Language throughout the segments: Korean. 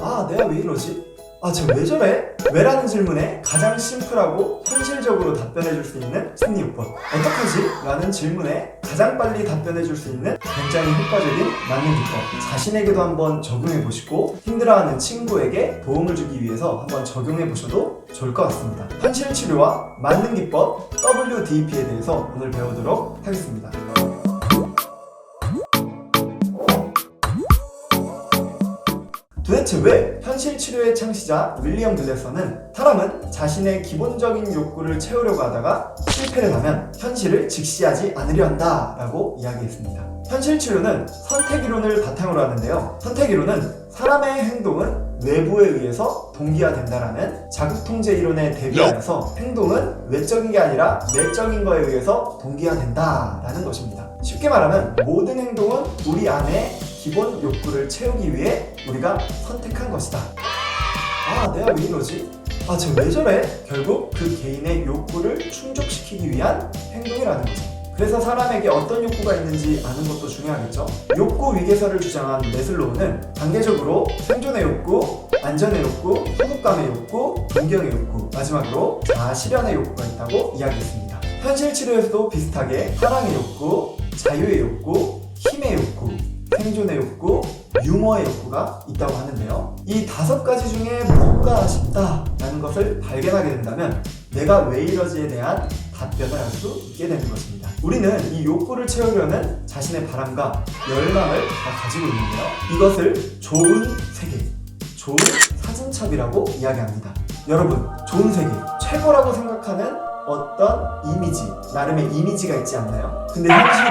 아, 내가 왜 이러지? 아, 쟤왜 저래? 왜라는 질문에 가장 심플하고 현실적으로 답변해 줄 수 있는 심리요법. 어떡하지? 라는 질문에 가장 빨리 답변해 줄 수 있는 굉장히 효과적인 맞는 기법. 자신에게도 한번 적용해 보시고 힘들어하는 친구에게 도움을 주기 위해서 한번 적용해 보셔도 좋을 것 같습니다. 현실 치료와 맞는 기법 WDP에 대해서 오늘 배우도록 하겠습니다. 도대체 왜 현실 치료의 창시자 윌리엄 글래서는 사람은 자신의 기본적인 욕구를 채우려고 하다가 실패를 하면 현실을 직시하지 않으려 한다 라고 이야기했습니다. 현실 치료는 선택 이론을 바탕으로 하는데요. 선택 이론은 사람의 행동은 외부에 의해서 동기화된다라는 자극 통제 이론에 대비하여서 행동은 외적인 게 아니라 내적인 거에 의해서 동기화된다라는 것입니다. 쉽게 말하면 모든 행동은 우리 안에 기본 욕구를 채우기 위해 우리가 선택한 것이다. 아, 내가 왜 이러지? 아, 쟤 왜 저래? 결국 그 개인의 욕구를 충족시키기 위한 행동이라는 거죠. 그래서 사람에게 어떤 욕구가 있는지 아는 것도 중요하겠죠. 욕구 위계설을 주장한 메슬로우는 단계적으로 생존의 욕구, 안전의 욕구, 소속감의 욕구, 존경의 욕구, 마지막으로 자아 실현의 욕구가 있다고 이야기했습니다. 현실 치료에서도 비슷하게 사랑의 욕구, 자유의 욕구, 힘의 욕구, 생존의 욕구, 유머의 욕구가 있다고 하는데요. 이 다섯 가지 중에 뭔가 싶다라는 것을 발견하게 된다면 내가 왜 이러지에 대한 답변을 할 수 있게 되는 것입니다. 우리는 이 욕구를 채우려는 자신의 바람과 열망을 다 가지고 있는데요. 이것을 좋은 세계, 좋은 사진첩이라고 이야기합니다. 여러분, 좋은 세계, 최고라고 생각하는 어떤 이미지, 나름의 이미지가 있지 않나요? 근데 현실이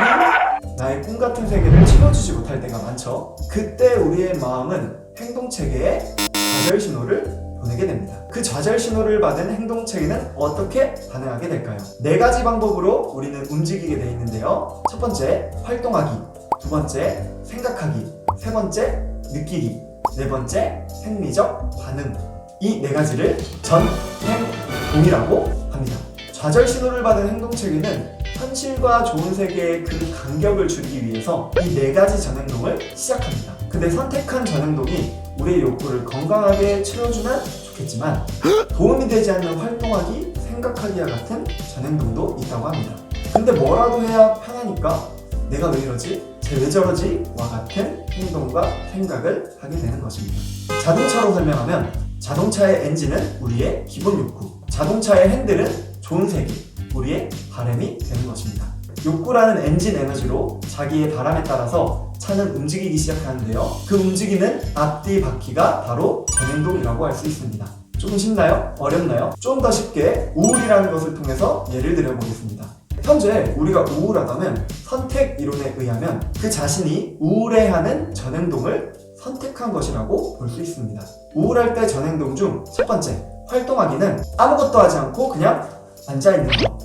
나의 꿈 같은 세계를 채워주지 못할 때가 많죠. 그때 우리의 마음은 행동 체계에 좌절 신호를 보내게 됩니다. 그 좌절 신호를 받은 행동 체계는 어떻게 반응하게 될까요? 네 가지 방법으로 우리는 움직이게 돼 있는데요. 첫 번째, 활동하기. 두 번째, 생각하기. 세 번째, 느끼기. 네 번째, 생리적 반응. 이 네 가지를 전행동이라고 합니다. 좌절 신호를 받은 행동 체계는 현실과 좋은 세계의 그 간격을 줄이기 위해서 이 네 가지 전행동을 시작합니다. 근데 선택한 전행동이 우리의 욕구를 건강하게 채워주면 좋겠지만 도움이 되지 않는 활동하기, 생각하기와 같은 전행동도 있다고 합니다. 근데 뭐라도 해야 편하니까 내가 왜 이러지? 쟤 왜 저러지? 와 같은 행동과 생각을 하게 되는 것입니다. 자동차로 설명하면 자동차의 엔진은 우리의 기본 욕구, 자동차의 핸들은 좋은 세계, 우리의 바람이 되는 것입니다. 욕구라는 엔진 에너지로 자기의 바람에 따라서 차는 움직이기 시작하는데요. 그 움직이는 앞뒤 바퀴가 바로 전행동이라고 할 수 있습니다. 조금 쉽나요? 어렵나요? 좀 더 쉽게 우울이라는 것을 통해서 예를 들어 보겠습니다. 현재 우리가 우울하다면 선택 이론에 의하면 그 자신이 우울해하는 전행동을 선택한 것이라고 볼 수 있습니다. 우울할 때 전행동 중 첫 번째, 활동하기는 아무것도 하지 않고 그냥 앉아있는 것.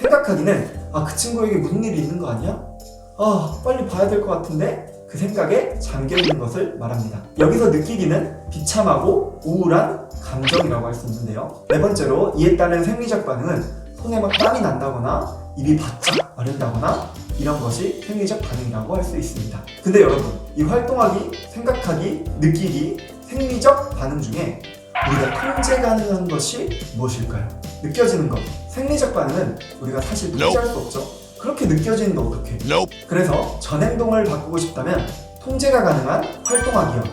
생각하기는 아, 그 친구에게 무슨 일이 있는 거 아니야? 아, 빨리 봐야 될 것 같은데? 그 생각에 잠겨 있는 것을 말합니다. 여기서 느끼기는 비참하고 우울한 감정이라고 할 수 있는데요. 네 번째로 이에 따른 생리적 반응은 손에 막 땀이 난다거나 입이 바짝 마른다거나 이런 것이 생리적 반응이라고 할 수 있습니다. 근데 여러분, 이 활동하기, 생각하기, 느끼기, 생리적 반응 중에 우리가 통제 가능한 것이 무엇일까요? 느껴지는 것. 생리적 반응은 우리가 사실 통제할 수 없죠. 그렇게 느껴지는데 어떡해? 그래서 전 행동을 바꾸고 싶다면 통제가 가능한 활동하기와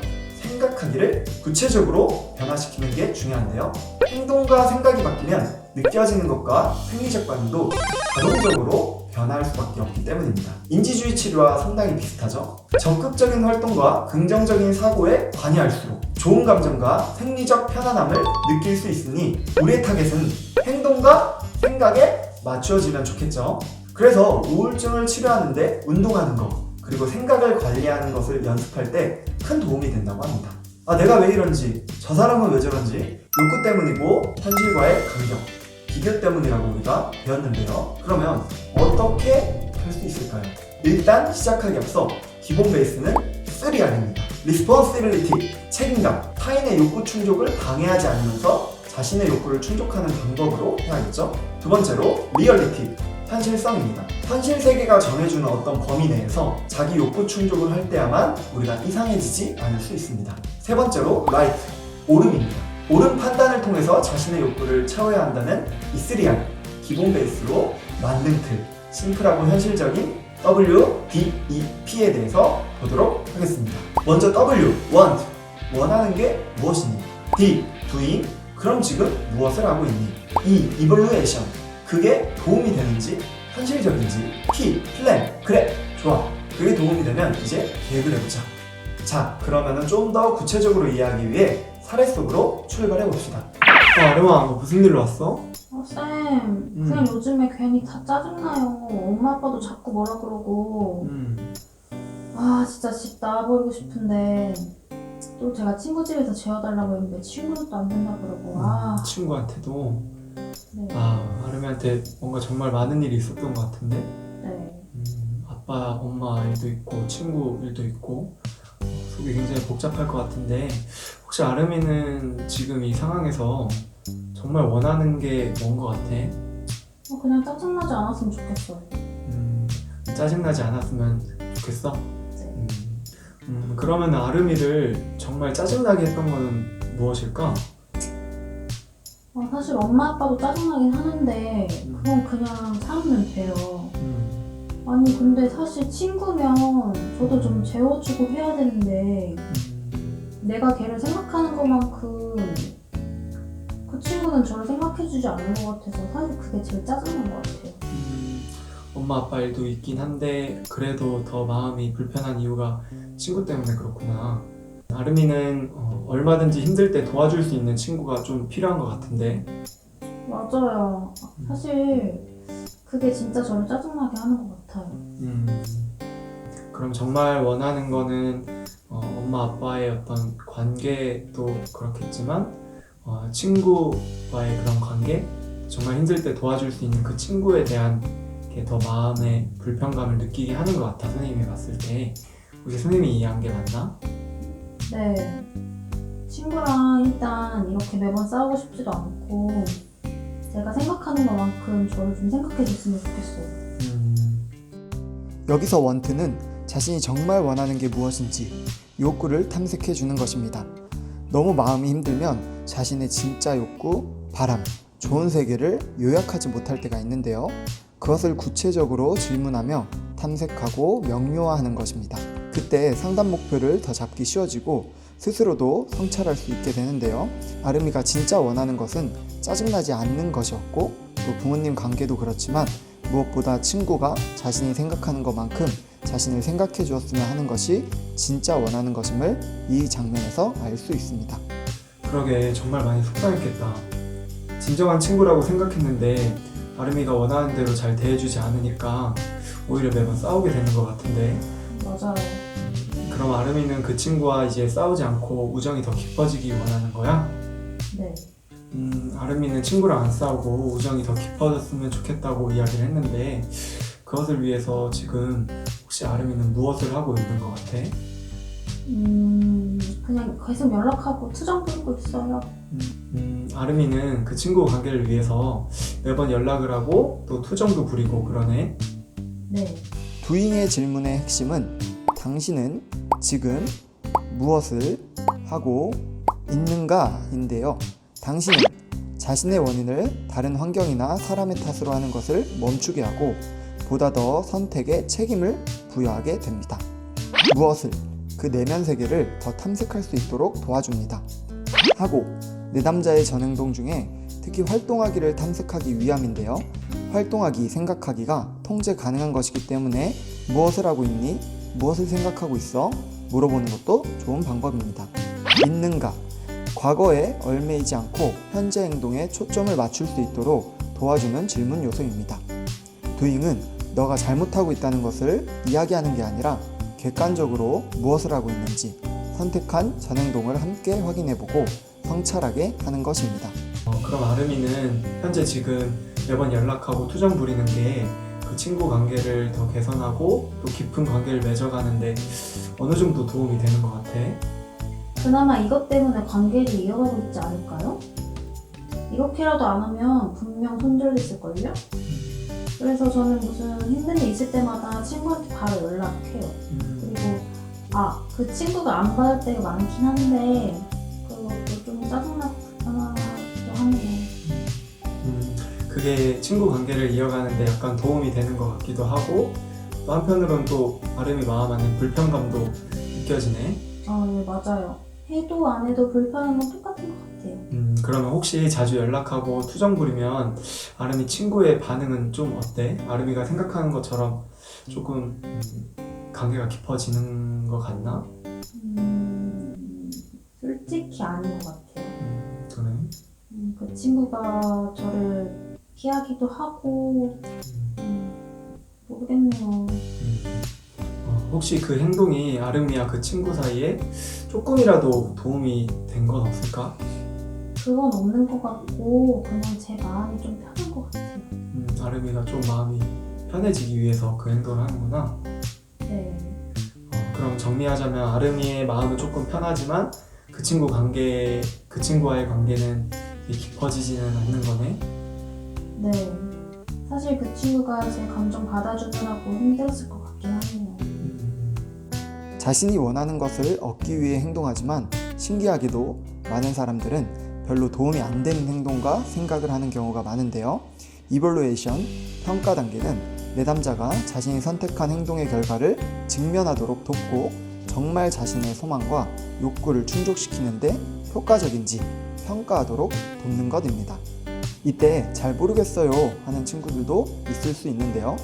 생각하기를 구체적으로 변화시키는 게 중요한데요. 행동과 생각이 바뀌면 느껴지는 것과 생리적 반응도 자동적으로 변화할 수밖에 없기 때문입니다. 인지주의 치료와 상당히 비슷하죠. 적극적인 활동과 긍정적인 사고에 관여할수록 좋은 감정과 생리적 편안함을 느낄 수 있으니 우리의 타겟은 행동과 생각에 맞추어지면 좋겠죠. 그래서 우울증을 치료하는데 운동하는 것 그리고 생각을 관리하는 것을 연습할 때 큰 도움이 된다고 합니다. 아 내가 왜 이런지 저 사람은 왜 저런지 욕구 때문이고 현실과의 간격 비교 때문이라고 우리가 배웠는데요. 그러면 어떻게 할 수 있을까요? 일단 시작하기 앞서 기본 베이스는 3R입니다. Responsibility, 책임감, 타인의 욕구 충족을 방해하지 않으면서 자신의 욕구를 충족하는 방법으로 해야겠죠. 두 번째로 Reality, 현실성입니다. 현실 세계가 정해주는 어떤 범위 내에서 자기 욕구 충족을 할 때야만 우리가 이상해지지 않을 수 있습니다. 세 번째로 라이트, 옳음입니다. 옳은 판단을 통해서 자신의 욕구를 채워야 한다는 이스리알, 기본 베이스로 만능 틀, 심플하고 현실적인 W, D, E, P에 대해서 보도록 하겠습니다. 먼저 W, want, 원하는 게 무엇이니? D, doing, 그럼 지금 무엇을 하고 있니? E, evaluation, 그게 도움이 되는지, 현실적인지. P, plan, 그래, 좋아. 그게 도움이 되면 이제 계획을 해보자. 자, 그러면은 좀 더 구체적으로 이해하기 위해 사례 속으로 출발해 봅시다. 어, 아름아, 너 무슨 일로 왔어? 어, 쌤, 그냥 요즘에 괜히 다 짜증나요. 엄마 아빠도 자꾸 뭐라 그러고. 음, 아, 진짜 집 나와버리고 싶은데. 또 제가 친구 집에서 재워달라고 했는데 친구는 또안 된다 그러고. 아, 친구한테도 네. 아 아름이한테 뭔가 정말 많은 일이 있었던 것 같은데 네. 음, 아빠 엄마 일도 있고 친구 일도 있고 어, 속이 굉장히 복잡할 것 같은데 혹시 아름이는 지금 이 상황에서 정말 원하는 게 뭔 것 같아? 어, 그냥 짜증나지 않았으면 좋겠어요. 음, 짜증나지 않았으면 좋겠어? 네. 음, 음, 그러면 아름이를 정말 짜증나게 했던 거는 무엇일까? 어, 사실 엄마 아빠도 짜증나긴 하는데, 그건 그냥 참으면 돼요. 음, 아니, 근데 사실 친구면 저도 좀 재워주고 해야 되는데, 음, 내가 걔를 생각하는 것만큼 그 친구는 저를 생각해주지 않는 것 같아서 사실 그게 제일 짜증난 것 같아요. 음, 엄마 아빠 일도 있긴 한데 그래도 더 마음이 불편한 이유가 친구 때문에 그렇구나. 아름이는 어, 얼마든지 힘들 때 도와줄 수 있는 친구가 좀 필요한 것 같은데. 맞아요. 사실 그게 진짜 저를 짜증나게 하는 것 같아요. 음, 그럼 정말 원하는 거는 어, 엄마 아빠의 어떤 관계도 그렇겠지만 어, 친구와의 그런 관계, 정말 힘들 때 도와줄 수 있는 그 친구에 대한 게 더 마음의 불편감을 느끼게 하는 것 같아 선생님이 봤을 때 혹시 선생님이 이해한 게 맞나? 네. 친구랑 일단 이렇게 매번 싸우고 싶지도 않고 제가 생각하는 것만큼 저를 좀 생각해 줬으면 좋겠어요. 음, 여기서 원트는 자신이 정말 원하는 게 무엇인지 욕구를 탐색해 주는 것입니다. 너무 마음이 힘들면 자신의 진짜 욕구, 바람, 좋은 세계를 요약하지 못할 때가 있는데요. 그것을 구체적으로 질문하며 탐색하고 명료화하는 것입니다. 그때 상담 목표를 더 잡기 쉬워지고 스스로도 성찰할 수 있게 되는데요. 아름이가 진짜 원하는 것은 짜증나지 않는 것이었고 또 부모님 관계도 그렇지만 무엇보다 친구가 자신이 생각하는 것만큼 자신을 생각해 주었으면 하는 것이 진짜 원하는 것임을 이 장면에서 알 수 있습니다. 그러게 정말 많이 속상했겠다. 진정한 친구라고 생각했는데 아름이가 원하는 대로 잘 대해주지 않으니까 오히려 매번 싸우게 되는 것 같은데 맞아요. 그럼 아름이는 그 친구와 이제 싸우지 않고 우정이 더 깊어지기 원하는 거야? 네. 음, 아름이는 친구랑 안 싸우고 우정이 더 깊어졌으면 좋겠다고 이야기를 했는데 그것을 위해서 지금 혹시 아름이는 무엇을 하고 있는 것 같아? 음, 그냥 계속 연락하고 투정 부리고 있어요. 음, 아름이는 그 친구 관계를 위해서 매번 연락을 하고 또 투정도 부리고 그러네. 네. 두잉의 질문의 핵심은 당신은 지금 무엇을 하고 있는가인데요. 당신은 자신의 원인을 다른 환경이나 사람의 탓으로 하는 것을 멈추게 하고 보다 더 선택에 책임을 부여하게 됩니다. 무엇을 그 내면 세계를 더 탐색할 수 있도록 도와줍니다. 하고 내담자의 전행동 중에 특히 활동하기를 탐색하기 위함인데요. 활동하기, 생각하기가 통제 가능한 것이기 때문에 무엇을 하고 있니? 무엇을 생각하고 있어? 물어보는 것도 좋은 방법입니다. 있는가? 과거에 얽매이지 않고 현재 행동에 초점을 맞출 수 있도록 도와주는 질문 요소입니다. 도잉은 너가 잘못하고 있다는 것을 이야기하는 게 아니라 객관적으로 무엇을 하고 있는지 선택한 전 행동을 함께 확인해보고 성찰하게 하는 것입니다. 어, 그럼 아름이는 현재 지금 매번 연락하고 투정 부리는 게 그 친구 관계를 더 개선하고 또 깊은 관계를 맺어가는데 어느 정도 도움이 되는 것 같아. 그나마 이것 때문에 관계를 이어가고 있지 않을까요? 이렇게라도 안 하면 분명 손절됐을걸요? 그래서 저는 무슨 힘든 일 있을 때마다 친구한테 바로 연락해요. 음, 그리고 아 그 친구가 안 받을 때가 많긴 한데 그게 친구 관계를 이어가는데 약간 도움이 되는 것 같기도 하고 또 한편으론 또 아름이 마음 안에 불편감도 느껴지네. 아, 네, 맞아요. 해도 안 해도 불편한 건 똑같은 것 같아요. 음, 그러면 혹시 자주 연락하고 투정 부리면 아름이 친구의 반응은 좀 어때? 아름이가 생각하는 것처럼 조금 음, 관계가 깊어지는 것 같나? 음, 솔직히 아닌 것 같아요. 음, 그래. 음, 그 친구가 저를 피하기도 하고, 음, 모르겠네요. 음. 어, 혹시 그 행동이 아름이와 그 친구 사이에 조금이라도 도움이 된 건 없을까? 그건 없는 것 같고, 그냥 제 마음이 좀 편한 것 같아요. 음, 아름이가 좀 마음이 편해지기 위해서 그 행동을 하는구나. 네. 어, 그럼 정리하자면 아름이의 마음은 조금 편하지만 그 친구 관계, 그 친구와의 관계는 깊어지지는 않는 거네. 네. 사실 그 친구가 제 감정 받아주느라고 힘들었을 것 같긴 하네요. 음, 자신이 원하는 것을 얻기 위해 행동하지만 신기하게도 많은 사람들은 별로 도움이 안 되는 행동과 생각을 하는 경우가 많은데요. 이벌루에이션 평가 단계는 내담자가 자신이 선택한 행동의 결과를 직면하도록 돕고 정말 자신의 소망과 욕구를 충족시키는데 효과적인지 평가하도록 돕는 것입니다. 이때 잘 모르겠어요 하는 친구들도 있을 수 있는데요.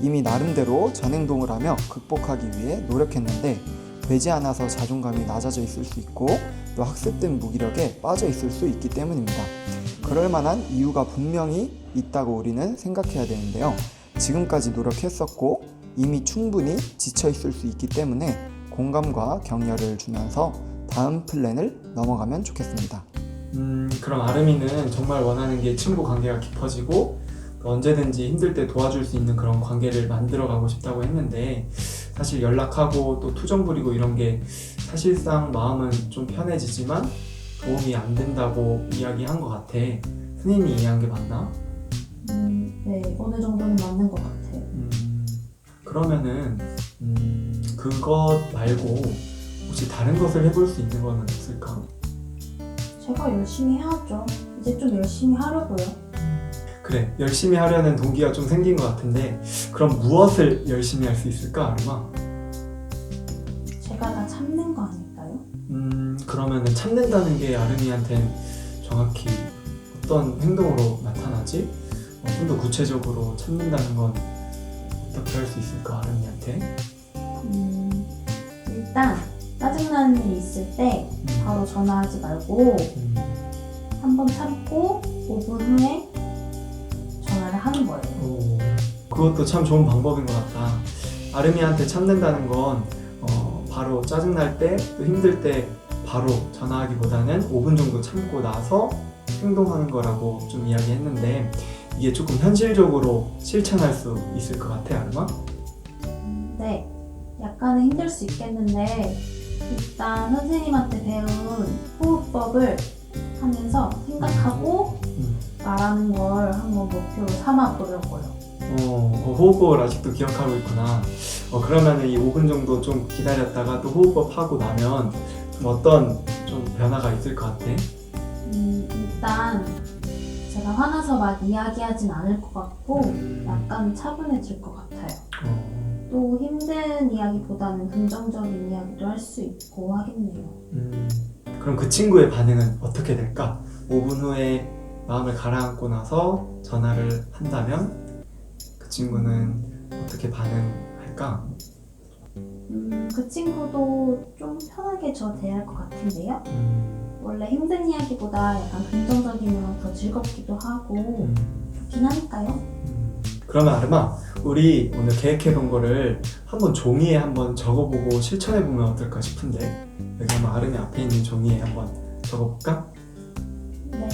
이미 나름대로 전 행동을 하며 극복하기 위해 노력했는데 되지 않아서 자존감이 낮아져 있을 수 있고 또 학습된 무기력에 빠져 있을 수 있기 때문입니다. 그럴 만한 이유가 분명히 있다고 우리는 생각해야 되는데요. 지금까지 노력했었고 이미 충분히 지쳐 있을 수 있기 때문에 공감과 격려를 주면서 다음 플랜을 넘어가면 좋겠습니다. 음, 그럼 아름이는 정말 원하는 게 친구 관계가 깊어지고 또 언제든지 힘들 때 도와줄 수 있는 그런 관계를 만들어 가고 싶다고 했는데 사실 연락하고 또 투정 부리고 이런 게 사실상 마음은 좀 편해지지만 도움이 안 된다고 이야기한 것 같아. 스님이 이해한 게 맞나? 음, 네. 어느 정도는 맞는 것 같아요. 음, 그러면은 음, 그것 말고 혹시 다른 것을 해볼 수 있는 건 없을까? 제가 열심히 해야죠. 이제 좀 열심히 하려고요. 그래 열심히 하려는 동기가 좀 생긴 것 같은데 그럼 무엇을 열심히 할 수 있을까 아르마? 제가 다 참는 거 아닐까요? 음 그러면은 참는다는 게 아름이한텐 정확히 어떤 행동으로 나타나지? 어, 좀더 구체적으로 참는다는 건 어떻게 할 수 있을까 아름이한테? 음, 일단 짜증나는 일 있을 때 음, 바로 전화하지 말고 음, 한번 참고 5분 후에 전화를 하는 거예요. 오, 그것도 참 좋은 방법인 것 같다. 아름이한테 참는다는 건 어, 바로 짜증날 때 또 힘들 때 바로 전화하기보다는 5분 정도 참고 나서 행동하는 거라고 좀 이야기했는데 이게 조금 현실적으로 실천할 수 있을 것 같아, 아름아? 음, 네, 약간은 힘들 수 있겠는데 일단 선생님한테 배운 호흡법을 하면서 생각하고 음. 말하는 걸 한번 목표로 삼아 보려고요. 어, 어, 호흡법을 아직도 기억하고 있구나. 어, 그러면은 이 5분 정도 좀 기다렸다가 또 호흡법 하고 나면 좀 어떤 좀 변화가 있을 것 같아? 음, 일단 제가 화나서 막 이야기하진 않을 것 같고 음. 약간 차분해질 것 같아요. 어, 또 힘든 이야기보다는 긍정적인 이야기도 할 수 있고 하겠네요. 음, 그럼 그 친구의 반응은 어떻게 될까? 5분 후에 마음을 가라앉고 나서 전화를 한다면 그 친구는 어떻게 반응할까? 음, 그 친구도 좀 편하게 저 대할 것 같은데요. 음, 원래 힘든 이야기보다 약간 긍정적이면 더 즐겁기도 하고 음, 좋긴 하니까요. 음. 그러면 아르마, 우리 오늘 계획해본 거를 한번 종이에 한번 적어보고 실천해보면 어떨까 싶은데 여기 한번 아름이 앞에 있는 종이에 한번 적어볼까? 네.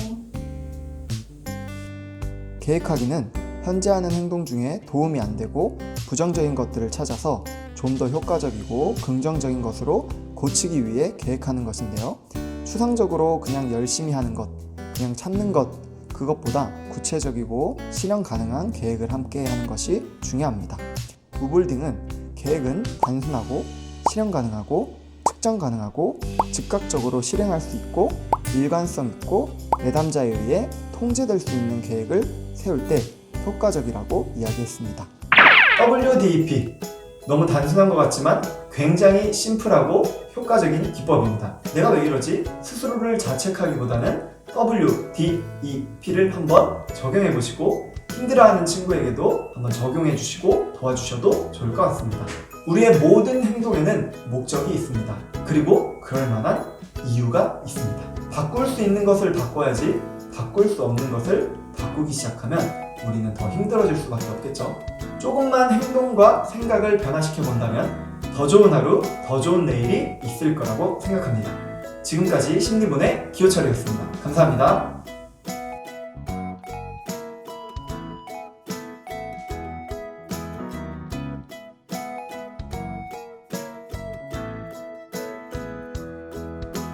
계획하기는 현재 하는 행동 중에 도움이 안 되고 부정적인 것들을 찾아서 좀 더 효과적이고 긍정적인 것으로 고치기 위해 계획하는 것인데요. 추상적으로 그냥 열심히 하는 것, 그냥 찾는 것 그것보다 구체적이고 실현 가능한 계획을 함께 하는 것이 중요합니다. 무볼딩은 계획은 단순하고 실현 가능하고 측정 가능하고 즉각적으로 실행할 수 있고 일관성 있고 내담자에 의해 통제될 수 있는 계획을 세울 때 효과적이라고 이야기했습니다. WDEP 너무 단순한 것 같지만 굉장히 심플하고 효과적인 기법입니다. 내가 왜 이러지? 스스로를 자책하기보다는 WDEP를 한번 적용해 보시고 힘들어하는 친구에게도 한번 적용해 주시고 도와주셔도 좋을 것 같습니다. 우리의 모든 행동에는 목적이 있습니다. 그리고 그럴 만한 이유가 있습니다. 바꿀 수 있는 것을 바꿔야지 바꿀 수 없는 것을 바꾸기 시작하면 우리는 더 힘들어질 수밖에 없겠죠. 조금만 행동과 생각을 변화시켜 본다면 더 좋은 하루, 더 좋은 내일이 있을 거라고 생각합니다. 지금까지 심리본의 기호철이었습니다. 감사합니다.